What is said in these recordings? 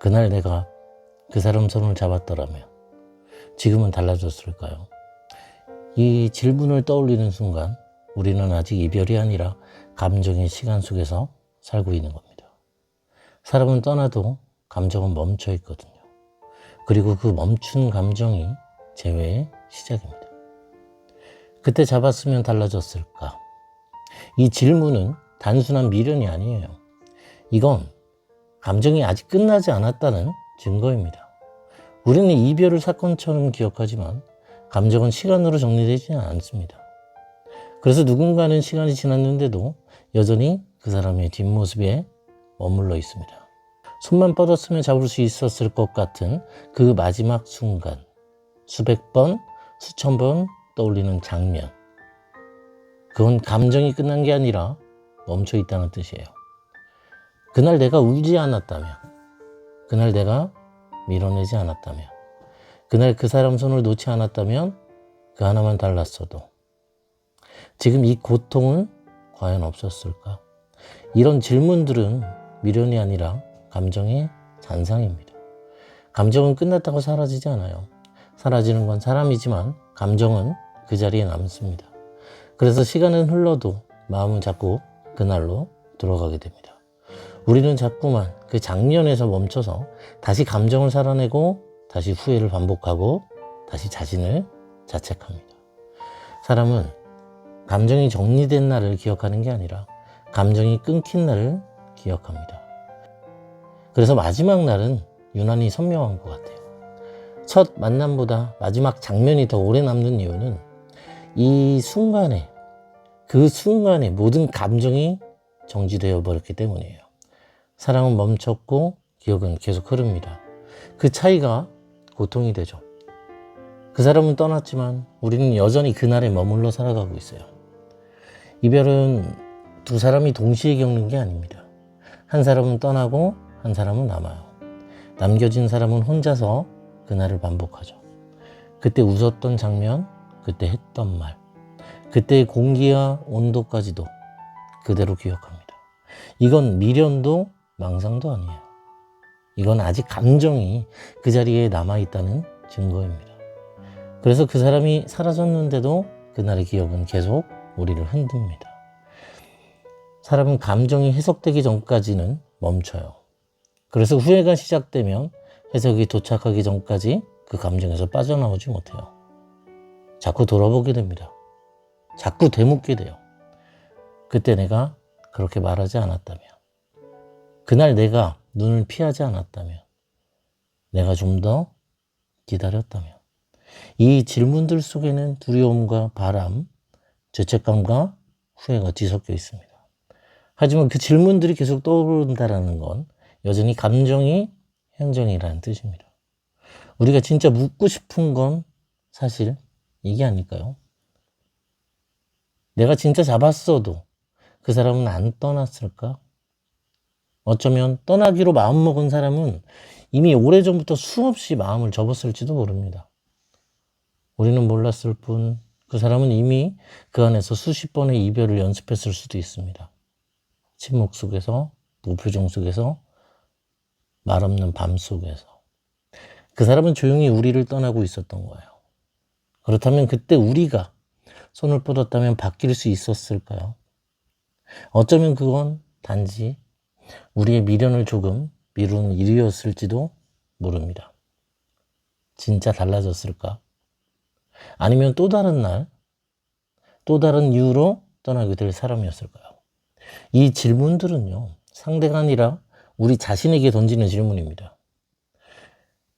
그날 내가 그 사람 손을 잡았더라면 지금은 달라졌을까요? 이 질문을 떠올리는 순간 우리는 아직 이별이 아니라 감정의 시간 속에서 살고 있는 겁니다. 사람은 떠나도 감정은 멈춰 있거든요. 그리고 그 멈춘 감정이 재회의 시작입니다. 그때 잡았으면 달라졌을까? 이 질문은 단순한 미련이 아니에요. 이건 감정이 아직 끝나지 않았다는 증거입니다. 우리는 이별을 사건처럼 기억하지만 감정은 시간으로 정리되지는 않습니다. 그래서 누군가는 시간이 지났는데도 여전히 그 사람의 뒷모습에 머물러 있습니다. 손만 뻗었으면 잡을 수 있었을 것 같은 그 마지막 순간, 수백 번, 수천 번 떠올리는 장면. 그건 감정이 끝난 게 아니라 멈춰 있다는 뜻이에요. 그날 내가 울지 않았다면, 그날 내가 밀어내지 않았다면, 그날 그 사람 손을 놓지 않았다면 그 하나만 달랐어도 지금 이 고통은 과연 없었을까? 이런 질문들은 미련이 아니라 감정의 잔상입니다. 감정은 끝났다고 사라지지 않아요. 사라지는 건 사람이지만 감정은 그 자리에 남습니다. 그래서 시간은 흘러도 마음은 자꾸 그날로 돌아가게 됩니다. 우리는 자꾸만 그 장면에서 멈춰서 다시 감정을 살아내고 다시 후회를 반복하고 다시 자신을 자책합니다. 사람은 감정이 정리된 날을 기억하는 게 아니라 감정이 끊긴 날을 기억합니다. 그래서 마지막 날은 유난히 선명한 것 같아요. 첫 만남보다 마지막 장면이 더 오래 남는 이유는 이 순간에, 그 순간에 모든 감정이 정지되어 버렸기 때문이에요. 사랑은 멈췄고 기억은 계속 흐릅니다. 그 차이가 고통이 되죠. 그 사람은 떠났지만 우리는 여전히 그날에 머물러 살아가고 있어요. 이별은 두 사람이 동시에 겪는 게 아닙니다. 한 사람은 떠나고 한 사람은 남아요. 남겨진 사람은 혼자서 그날을 반복하죠. 그때 웃었던 장면, 그때 했던 말, 그때의 공기와 온도까지도 그대로 기억합니다. 이건 미련도 망상도 아니에요. 이건 아직 감정이 그 자리에 남아있다는 증거입니다. 그래서 그 사람이 사라졌는데도 그날의 기억은 계속 우리를 흔듭니다. 사람은 감정이 해석되기 전까지는 멈춰요. 그래서 후회가 시작되면 해석이 도착하기 전까지 그 감정에서 빠져나오지 못해요. 자꾸 돌아보게 됩니다. 자꾸 되묻게 돼요. 그때 내가 그렇게 말하지 않았다면, 그날 내가 눈을 피하지 않았다면, 내가 좀 더 기다렸다면, 이 질문들 속에는 두려움과 바람, 죄책감과 후회가 뒤섞여 있습니다. 하지만 그 질문들이 계속 떠오른다는 건 여전히 감정이 현정이라는 뜻입니다. 우리가 진짜 묻고 싶은 건 사실 이게 아닐까요? 내가 진짜 잡았어도 그 사람은 안 떠났을까? 어쩌면 떠나기로 마음먹은 사람은 이미 오래전부터 수없이 마음을 접었을지도 모릅니다. 우리는 몰랐을 뿐 그 사람은 이미 그 안에서 수십 번의 이별을 연습했을 수도 있습니다. 침묵 속에서, 무표정 속에서, 말 없는 밤 속에서. 그 사람은 조용히 우리를 떠나고 있었던 거예요. 그렇다면 그때 우리가 손을 뻗었다면 바뀔 수 있었을까요? 어쩌면 그건 단지 우리의 미련을 조금 미루는 일이었을지도 모릅니다. 진짜 달라졌을까? 아니면 또 다른 날, 또 다른 이유로 떠나게 될 사람이었을까요? 이 질문들은요, 상대가 아니라 우리 자신에게 던지는 질문입니다.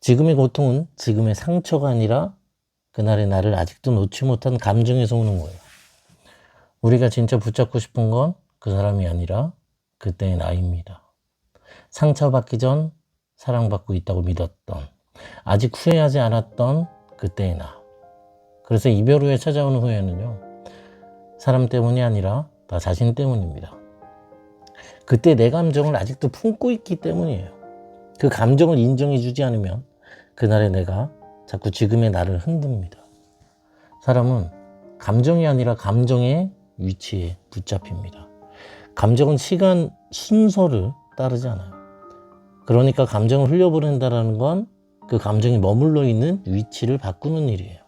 지금의 고통은 지금의 상처가 아니라 그날의 나를 아직도 놓지 못한 감정에서 오는 거예요. 우리가 진짜 붙잡고 싶은 건 그 사람이 아니라 그때의 나입니다. 상처받기 전 사랑받고 있다고 믿었던, 아직 후회하지 않았던 그때의 나. 그래서 이별 후에 찾아오는 후회는요, 사람 때문이 아니라 나 자신 때문입니다. 그때 내 감정을 아직도 품고 있기 때문이에요. 그 감정을 인정해주지 않으면 그날의 내가 자꾸 지금의 나를 흔듭니다. 사람은 감정이 아니라 감정의 위치에 붙잡힙니다. 감정은 시간 순서를 따르지 않아요. 그러니까 감정을 흘려보낸다라는 건 그 감정이 머물러 있는 위치를 바꾸는 일이에요.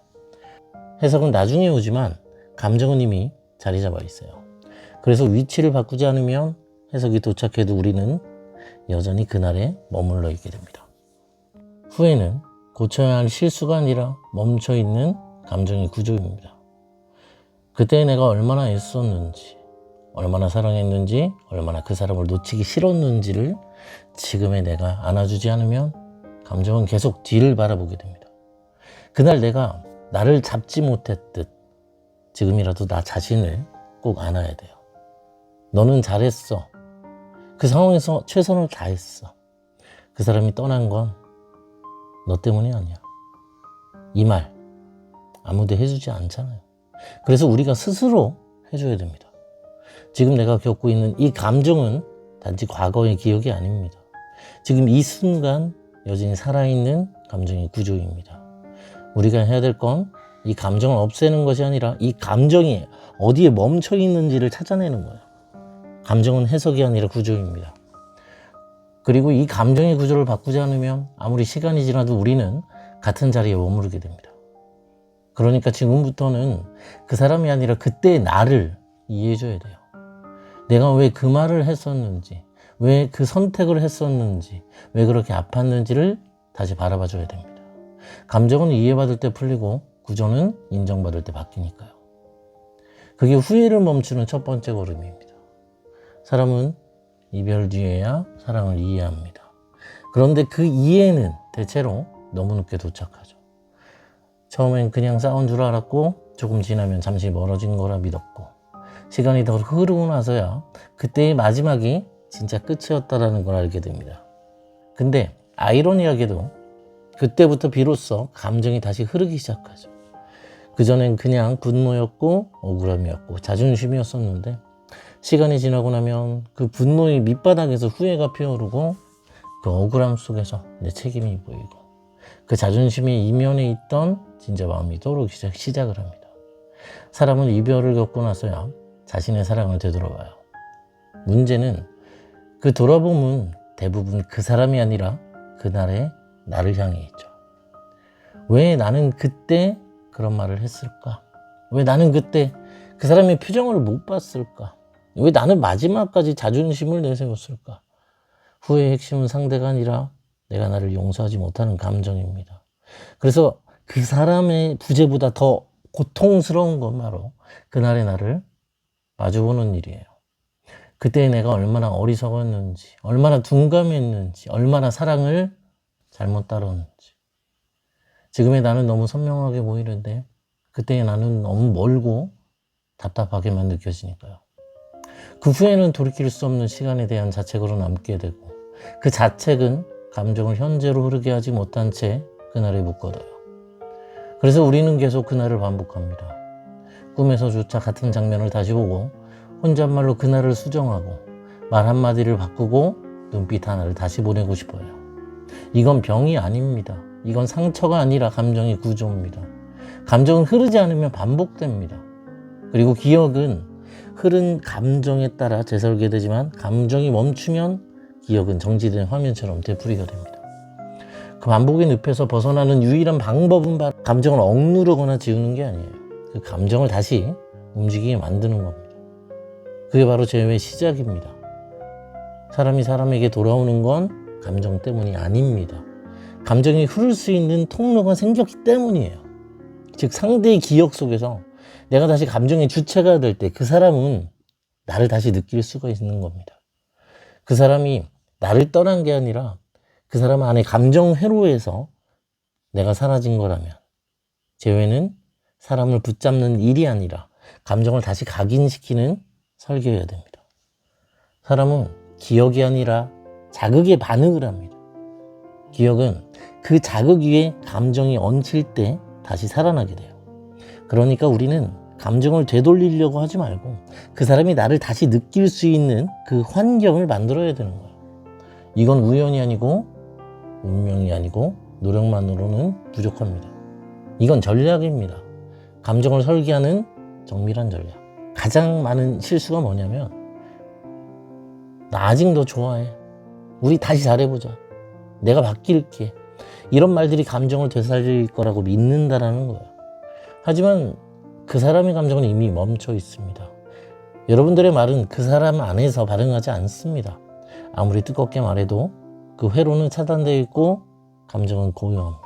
해석은 나중에 오지만 감정은 이미 자리 잡아 있어요. 그래서 위치를 바꾸지 않으면 해석이 도착해도 우리는 여전히 그날에 머물러 있게 됩니다. 후회는 고쳐야 할 실수가 아니라 멈춰 있는 감정의 구조입니다. 그때 내가 얼마나 애썼는지, 얼마나 사랑했는지, 얼마나 그 사람을 놓치기 싫었는지를 지금의 내가 안아주지 않으면 감정은 계속 뒤를 바라보게 됩니다. 그날 내가 나를 잡지 못했듯 지금이라도 나 자신을 꼭 안아야 돼요. 너는 잘했어. 그 상황에서 최선을 다했어. 그 사람이 떠난 건 너 때문이 아니야. 이 말 아무도 해주지 않잖아요. 그래서 우리가 스스로 해줘야 됩니다. 지금 내가 겪고 있는 이 감정은 단지 과거의 기억이 아닙니다. 지금 이 순간 여전히 살아있는 감정의 구조입니다. 우리가 해야 될 건 이 감정을 없애는 것이 아니라 이 감정이 어디에 멈춰 있는지를 찾아내는 거예요. 감정은 해석이 아니라 구조입니다. 그리고 이 감정의 구조를 바꾸지 않으면 아무리 시간이 지나도 우리는 같은 자리에 머무르게 됩니다. 그러니까 지금부터는 그 사람이 아니라 그때의 나를 이해해줘야 돼요. 내가 왜 그 말을 했었는지, 왜 그 선택을 했었는지, 왜 그렇게 아팠는지를 다시 바라봐 줘야 됩니다. 감정은 이해받을 때 풀리고 구조는 인정받을 때 바뀌니까요. 그게 후회를 멈추는 첫 번째 걸음입니다. 사람은 이별 뒤에야 사랑을 이해합니다. 그런데 그 이해는 대체로 너무 늦게 도착하죠. 처음엔 그냥 싸운 줄 알았고 조금 지나면 잠시 멀어진 거라 믿었고 시간이 더 흐르고 나서야 그때의 마지막이 진짜 끝이었다라는 걸 알게 됩니다. 근데 아이러니하게도 그때부터 비로소 감정이 다시 흐르기 시작하죠. 그전엔 그냥 분노였고 억울함이었고 자존심이었었는데 시간이 지나고 나면 그 분노의 밑바닥에서 후회가 피어오르고 그 억울함 속에서 내 책임이 보이고 그 자존심의 이면에 있던 진짜 마음이 떠오르기 시작, 시작을 합니다. 사람은 이별을 겪고 나서야 자신의 사랑을 되돌아봐요. 문제는 그 돌아봄은 대부분 그 사람이 아니라 그날의 나를 향해 있죠. 왜 나는 그때 그런 말을 했을까? 왜 나는 그때 그 사람의 표정을 못 봤을까? 왜 나는 마지막까지 자존심을 내세웠을까? 후회의 핵심은 상대가 아니라 내가 나를 용서하지 못하는 감정입니다. 그래서 그 사람의 부재보다 더 고통스러운 건 바로 그날의 나를 마주보는 일이에요. 그때 내가 얼마나 어리석었는지, 얼마나 둔감했는지, 얼마나 사랑을 잘못 따랐는지. 지금의 나는 너무 선명하게 보이는데, 그때의 나는 너무 멀고 답답하게만 느껴지니까요. 그 후에는 돌이킬 수 없는 시간에 대한 자책으로 남게 되고, 그 자책은 감정을 현재로 흐르게 하지 못한 채 그날에 묶어둬요. 그래서 우리는 계속 그날을 반복합니다. 꿈에서조차 같은 장면을 다시 보고 혼잣말로 그날을 수정하고 말 한마디를 바꾸고 눈빛 하나를 다시 보내고 싶어요. 이건 병이 아닙니다. 이건 상처가 아니라 감정의 구조입니다. 감정은 흐르지 않으면 반복됩니다. 그리고 기억은 흐른 감정에 따라 재설계되지만 감정이 멈추면 기억은 정지된 화면처럼 되풀이가 됩니다. 그 반복의 늪에서 벗어나는 유일한 방법은 감정을 억누르거나 지우는 게 아니에요. 그 감정을 다시 움직이게 만드는 겁니다. 그게 바로 죄의 시작입니다. 사람이 사람에게 돌아오는 건 감정 때문이 아닙니다. 감정이 흐를 수 있는 통로가 생겼기 때문이에요. 즉, 상대의 기억 속에서 내가 다시 감정의 주체가 될 때 그 사람은 나를 다시 느낄 수가 있는 겁니다. 그 사람이 나를 떠난 게 아니라 그 사람 안에 감정 회로에서 내가 사라진 거라면 재회는 사람을 붙잡는 일이 아니라 감정을 다시 각인시키는 설계여야 됩니다. 사람은 기억이 아니라 자극에 반응을 합니다. 기억은 그 자극 위에 감정이 얹힐 때 다시 살아나게 돼요. 그러니까 우리는 감정을 되돌리려고 하지 말고 그 사람이 나를 다시 느낄 수 있는 그 환경을 만들어야 되는 거예요. 이건 우연이 아니고 운명이 아니고 노력만으로는 부족합니다. 이건 전략입니다. 감정을 설계하는 정밀한 전략. 가장 많은 실수가 뭐냐면 나 아직 너 좋아해. 우리 다시 잘해보자. 내가 바뀔게. 이런 말들이 감정을 되살릴 거라고 믿는다라는 거예요. 하지만 그 사람의 감정은 이미 멈춰 있습니다. 여러분들의 말은 그 사람 안에서 반응하지 않습니다. 아무리 뜨겁게 말해도 그 회로는 차단되어 있고 감정은 고요합니다.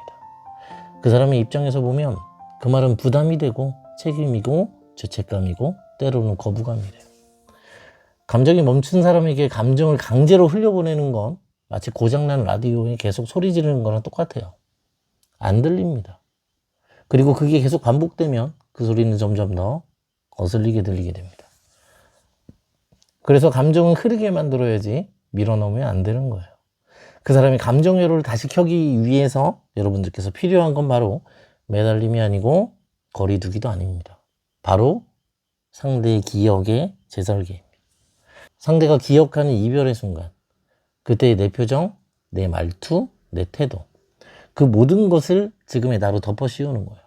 그 사람의 입장에서 보면 그 말은 부담이 되고 책임이고 죄책감이고 때로는 거부감이래요. 감정이 멈춘 사람에게 감정을 강제로 흘려보내는 건 마치 고장난 라디오에 계속 소리 지르는 거랑 똑같아요. 안 들립니다. 그리고 그게 계속 반복되면 그 소리는 점점 더 거슬리게 들리게 됩니다. 그래서 감정은 흐르게 만들어야지 밀어넣으면 안 되는 거예요. 그 사람의 감정 회로를 다시 켜기 위해서 여러분들께서 필요한 건 바로 매달림이 아니고 거리두기도 아닙니다. 바로 상대의 기억의 재설계입니다. 상대가 기억하는 이별의 순간, 그때의 내 표정, 내 말투, 내 태도, 그 모든 것을 지금의 나로 덮어 씌우는 거예요.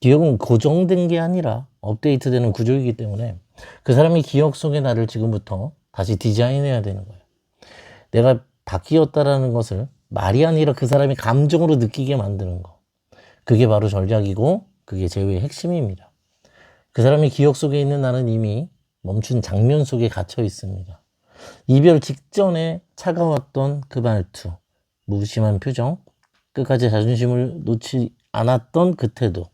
기억은 고정된 게 아니라 업데이트되는 구조이기 때문에 그 사람이 기억 속의 나를 지금부터 다시 디자인해야 되는 거예요. 내가 바뀌었다라는 것을 말이 아니라 그 사람이 감정으로 느끼게 만드는 거. 그게 바로 전략이고 그게 제외의 핵심입니다. 그 사람의 기억 속에 있는 나는 이미 멈춘 장면 속에 갇혀 있습니다. 이별 직전에 차가웠던 그 말투, 무심한 표정, 끝까지 자존심을 놓지 않았던 그 태도,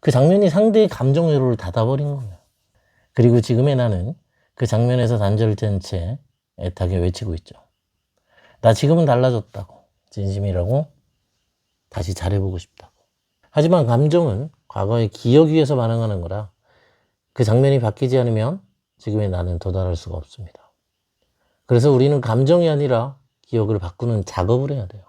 그 장면이 상대의 감정 회로를 닫아버린 거예요. 그리고 지금의 나는 그 장면에서 단절된 채 애타게 외치고 있죠. 나 지금은 달라졌다고. 진심이라고. 다시 잘해보고 싶다고. 하지만 감정은 과거의 기억 위에서 반응하는 거라 그 장면이 바뀌지 않으면 지금의 나는 도달할 수가 없습니다. 그래서 우리는 감정이 아니라 기억을 바꾸는 작업을 해야 돼요.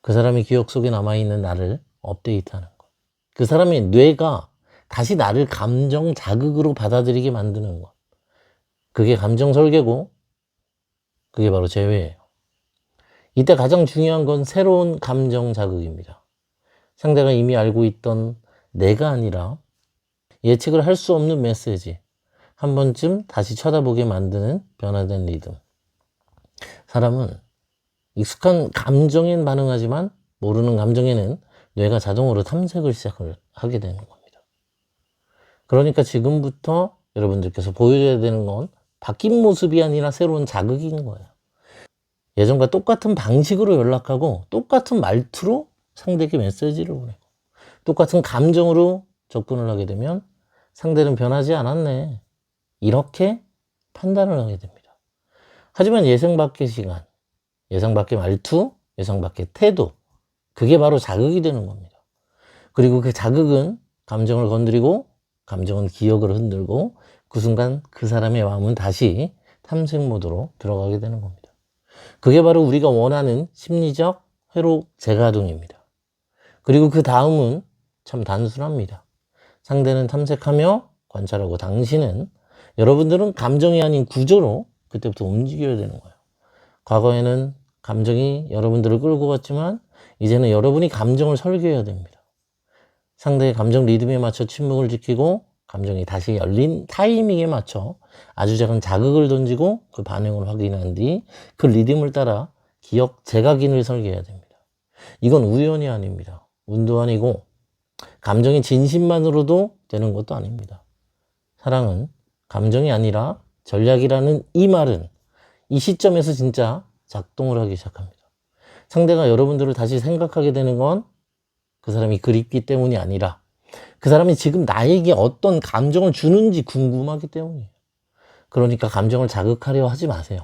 그 사람의 기억 속에 남아있는 나를 업데이트하는 것. 그 사람의 뇌가 다시 나를 감정 자극으로 받아들이게 만드는 것. 그게 감정 설계고, 그게 바로 재회예요. 이때 가장 중요한 건 새로운 감정 자극입니다. 상대가 이미 알고 있던 내가 아니라 예측을 할 수 없는 메시지. 한 번쯤 다시 쳐다보게 만드는 변화된 리듬. 사람은 익숙한 감정엔 반응하지만 모르는 감정에는 뇌가 자동으로 탐색을 시작을 하게 되는 겁니다. 그러니까 지금부터 여러분들께서 보여줘야 되는 건 바뀐 모습이 아니라 새로운 자극인 거예요. 예전과 똑같은 방식으로 연락하고 똑같은 말투로 상대에게 메시지를 보내고 똑같은 감정으로 접근을 하게 되면 상대는 변하지 않았네. 이렇게 판단을 하게 됩니다. 하지만 예상 밖의 시간, 예상 밖의 말투, 예상 밖의 태도, 그게 바로 자극이 되는 겁니다. 그리고 그 자극은 감정을 건드리고, 감정은 기억을 흔들고, 그 순간 그 사람의 마음은 다시 탐색 모드로 들어가게 되는 겁니다. 그게 바로 우리가 원하는 심리적 회로 재가동입니다. 그리고 그 다음은 참 단순합니다. 상대는 탐색하며 관찰하고 당신은 여러분들은 감정이 아닌 구조로 그때부터 움직여야 되는 거예요. 과거에는 감정이 여러분들을 끌고 갔지만 이제는 여러분이 감정을 설계해야 됩니다. 상대의 감정 리듬에 맞춰 침묵을 지키고 감정이 다시 열린 타이밍에 맞춰 아주 작은 자극을 던지고 그 반응을 확인한 뒤 그 리듬을 따라 기억 재각인을 설계해야 됩니다. 이건 우연이 아닙니다. 운도 아니고 감정이 진심만으로도 되는 것도 아닙니다. 사랑은 감정이 아니라 전략이라는 이 말은 이 시점에서 진짜 작동을 하기 시작합니다. 상대가 여러분들을 다시 생각하게 되는 건 그 사람이 그립기 때문이 아니라 그 사람이 지금 나에게 어떤 감정을 주는지 궁금하기 때문이에요. 그러니까 감정을 자극하려 하지 마세요.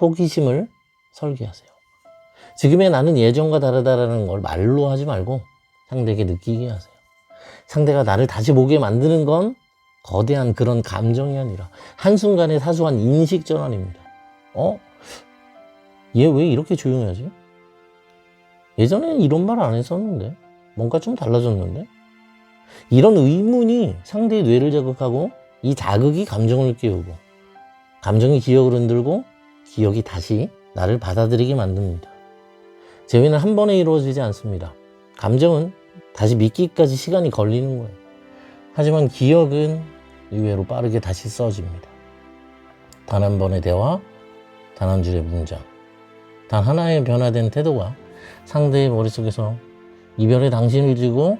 호기심을 설계하세요. 지금의 나는 예전과 다르다라는 걸 말로 하지 말고 상대에게 느끼게 하세요. 상대가 나를 다시 보게 만드는 건 거대한 그런 감정이 아니라 한순간의 사소한 인식 전환입니다. 어? 얘 왜 이렇게 조용하지? 예전에는 이런 말 안 했었는데 뭔가 좀 달라졌는데 이런 의문이 상대의 뇌를 자극하고 이 자극이 감정을 깨우고 감정이 기억을 흔들고 기억이 다시 나를 받아들이게 만듭니다. 재회는 한 번에 이루어지지 않습니다. 감정은 다시 믿기까지 시간이 걸리는 거예요. 하지만 기억은 의외로 빠르게 다시 써집니다. 단 한 번의 대화, 단 한 줄의 문장, 단 하나의 변화된 태도가 상대의 머릿속에서 이별의 당신을 지고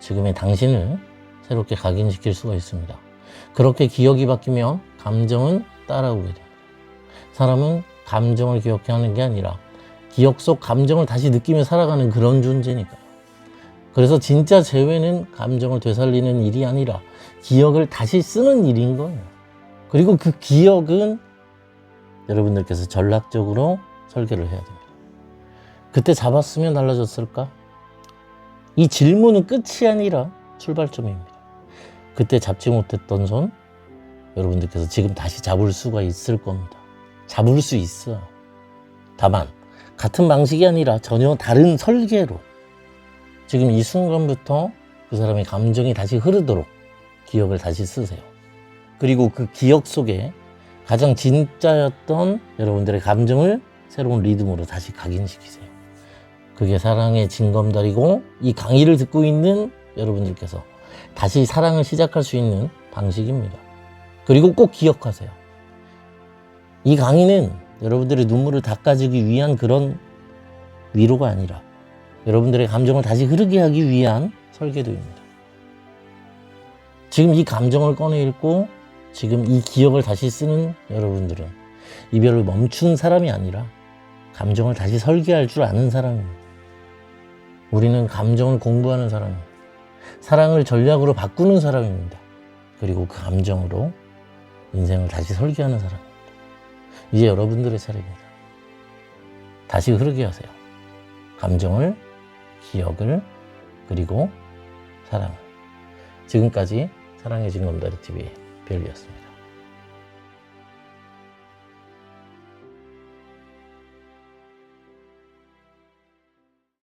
지금의 당신을 새롭게 각인시킬 수가 있습니다. 그렇게 기억이 바뀌면 감정은 따라오게 됩니다. 사람은 감정을 기억해 하는 게 아니라 기억 속 감정을 다시 느끼며 살아가는 그런 존재니까요. 그래서 진짜 재회는 감정을 되살리는 일이 아니라 기억을 다시 쓰는 일인 거예요. 그리고 그 기억은 여러분들께서 전략적으로 설계를 해야 됩니다. 그때 잡았으면 달라졌을까? 이 질문은 끝이 아니라 출발점입니다. 그때 잡지 못했던 손, 여러분들께서 지금 다시 잡을 수가 있을 겁니다. 잡을 수 있어. 다만, 같은 방식이 아니라 전혀 다른 설계로 지금 이 순간부터 그 사람의 감정이 다시 흐르도록 기억을 다시 쓰세요. 그리고 그 기억 속에 가장 진짜였던 여러분들의 감정을 새로운 리듬으로 다시 각인시키세요. 그게 사랑의 징검다리고 이 강의를 듣고 있는 여러분들께서 다시 사랑을 시작할 수 있는 방식입니다. 그리고 꼭 기억하세요. 이 강의는 여러분들의 눈물을 닦아주기 위한 그런 위로가 아니라 여러분들의 감정을 다시 흐르게 하기 위한 설계도입니다. 지금 이 감정을 꺼내 읽고 지금 이 기억을 다시 쓰는 여러분들은 이별을 멈춘 사람이 아니라 감정을 다시 설계할 줄 아는 사람입니다. 우리는 감정을 공부하는 사람입니다. 사랑을 전략으로 바꾸는 사람입니다. 그리고 그 감정으로 인생을 다시 설계하는 사람입니다. 이제 여러분들의 차례입니다. 다시 흐르게 하세요. 감정을, 기억을, 그리고 사랑을. 지금까지 사랑의 징검다리 TV의 별이었습니다.